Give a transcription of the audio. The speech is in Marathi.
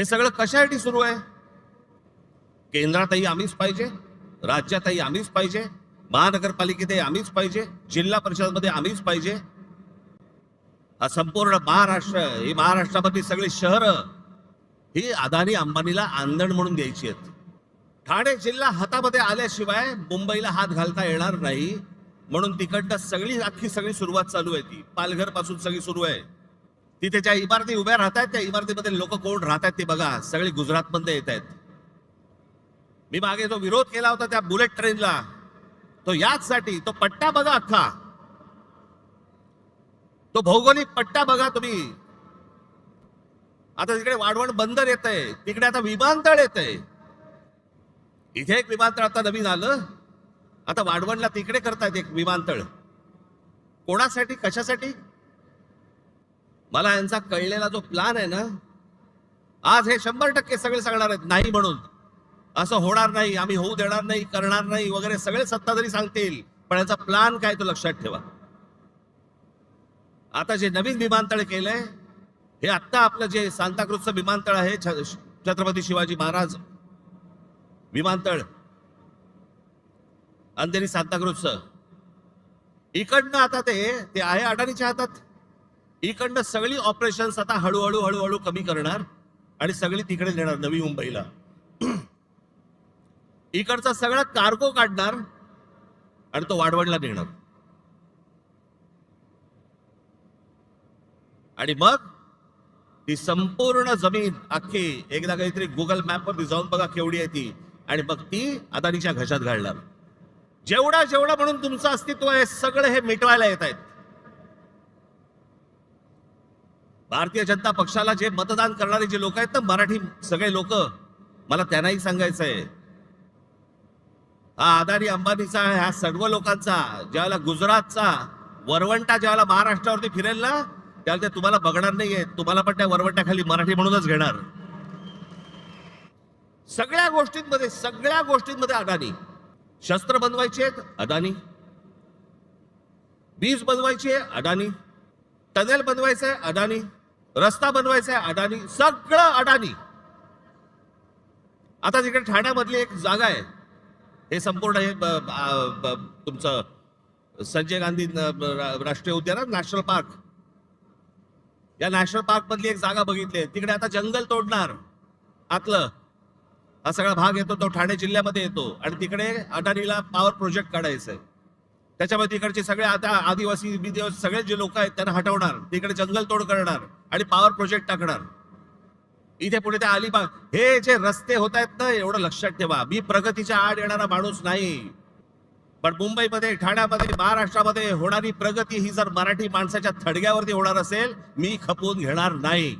हे सगळं कशासाठी सुरू आहे? केंद्रातही आम्हीच पाहिजे राज्यातही आम्हीच पाहिजे महानगरपालिकेतही आम्हीच पाहिजे जिल्हा परिषदमध्ये आम्हीच पाहिजे. हा संपूर्ण महाराष्ट्र ही महाराष्ट्रामधली सगळी शहरं ही अदानी अंबानीला आंदण म्हणून द्यायची आहेत. ठाणे जिल्हा हातामध्ये आल्याशिवाय मुंबईला हात घालता येणार नाही म्हणून तिकडनं सगळी अख्खी सगळी सुरुवात चालू आहे ती. पालघरपासून सगळी सुरू आहे. तिथे ज्या इमारती उभ्या राहत आहेत त्या इमारतीमध्ये लोक कोण राहत आहेत ते बघा. सगळी गुजरात मध्ये येत आहेत मी मागे जो विरोध केला होता त्या बुलेट ट्रेनला तो याचसाठी तो पट्टा बघा अख्खा. तो भौगोलिक पट्टा बघा तुम्ही. आता तिकडे वाढवण बंदर येत आहे तिकडे आता विमानतळ येत आहे इथे एक विमानतळ आता नवीन आलं. आता वाढवणला तिकडे करतायत एक विमानतळ. कोणासाठी? कशासाठी? मला यांचा कळलेला जो प्लान आहे ना आज हे शंभर टक्के सगळे सांगणार आहेत नाही म्हणून. असं होणार नाही आम्ही होऊ देणार नाही करणार नाही वगैरे सगळे सत्ताधारी सांगतील. पण याचा प्लान काय तो लक्षात ठेवा. आता जे नवीन विमानतळ केलंय हे आत्ता आपलं जे सांताक्रूजचं विमानतळ आहे छ- छत्रपती शिवाजी महाराज विमानतळ अंधेरी सांताक्रूजचं इकडनं आता ते ते आहे अडाणीच्या हातात. इकडनं सगळी ऑपरेशन्स आता हळूहळू हळूहळू कमी करणार आणि सगळी तिकडे नेणार नवी मुंबईला. इकडचा सगळा कार्गो काढणार आणि तो वाढवणला नेणार. आणि मग ती संपूर्ण जमीन अख्खी एकदा काहीतरी गुगल मॅपवर जाऊन बघा केवढी आहे ती. आणि मग ती अदानीच्या घशात घालणार. जेवढा जेवढा म्हणून तुमचं अस्तित्व आहे सगळं हे मिटवायला येत आहेत. भारतीय जनता पक्षाला जे मतदान करणारे जे लोक आहेत ना मराठी सगळे लोक मला त्यांनाही सांगायचं आहे हा अदानी अंबानीचा ह्या सर्व लोकांचा ज्यावेळेला गुजरातचा वरवंटा ज्यावेळेला महाराष्ट्रावरती फिरेल ना त्यावेळेला ते तुम्हाला बघणार नाहीये. तुम्हाला पण त्या वरवंट्याखाली मराठी म्हणूनच घेणार. सगळ्या गोष्टींमध्ये सगळ्या गोष्टींमध्ये अदानी. शस्त्र बनवायचे आहेत अदानी. बीज बनवायची आहे अडाणी टनेल बनवायचं आहे अडाणी रस्ता बनवायचा आहे अडाणी सगळं अडाणी. आता तिकडे ठाण्यामधली एक जागा आहे. हे संपूर्ण हे तुमचं संजय गांधी राष्ट्रीय उद्यान नॅशनल पार्क. या नॅशनल पार्क मधली एक जागा बघितली आहे. तिकडे आता जंगल तोडणार. आतलं. हा सगळा भाग येतो तो ठाणे जिल्ह्यामध्ये येतो. आणि तिकडे अडाणीला पॉवर प्रोजेक्ट काढायचंय. आहे त्याच्यामध्ये तिकडचे सगळे आता आदिवासी बिदिवासी सगळे जे लोक आहेत त्यांना हटवणार. तिकडे जंगल तोड करणार. आणि पॉवर प्रोजेक्ट टाकणार. इथे पुढे ते अलिबाग हे जे रस्ते होत आहेत ना एवढं लक्षात ठेवा. मी प्रगतीच्या आड येणारा माणूस नाही. पण मुंबईमध्ये ठाण्यामध्ये महाराष्ट्रामध्ये होणारी प्रगती ही जर मराठी माणसाच्या थडग्यावरती होणार असेल मी खपवून घेणार नाही.